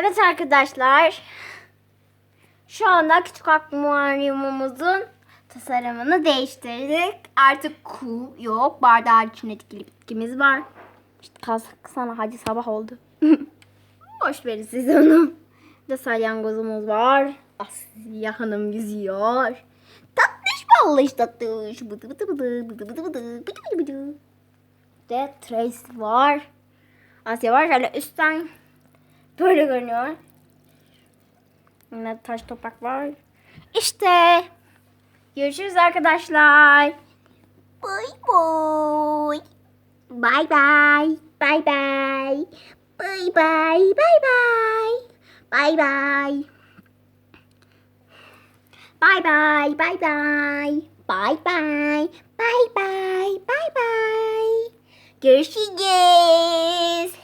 Evet arkadaşlar. Şu anda küçük akvaryumumuzun tasarımını değiştirdik. Artık ku yok. Bardağın içinde dikili bitkimiz var. İşte kalsak sana hadi sabah oldu. Boş verin siz onu. Bir de salyangozumuz var. Asya Hanım yüzüyor. Tatlış vallahi tatlış. Bıdı bıdı bıdı bıdı bıdı bıdı bıdı bıdı bıdı. De Trace var. Asya var. Şöyle üstten Böyle görünüyor. Yine taş toprak var. İşte. Görüşürüz arkadaşlar. Bay bay. Bay bay. Bay bay. Bay bay. Bay bay. Bay bay. Bye bye, bye bye. Bye bye, bye bye, bye bye. Görüşürüz.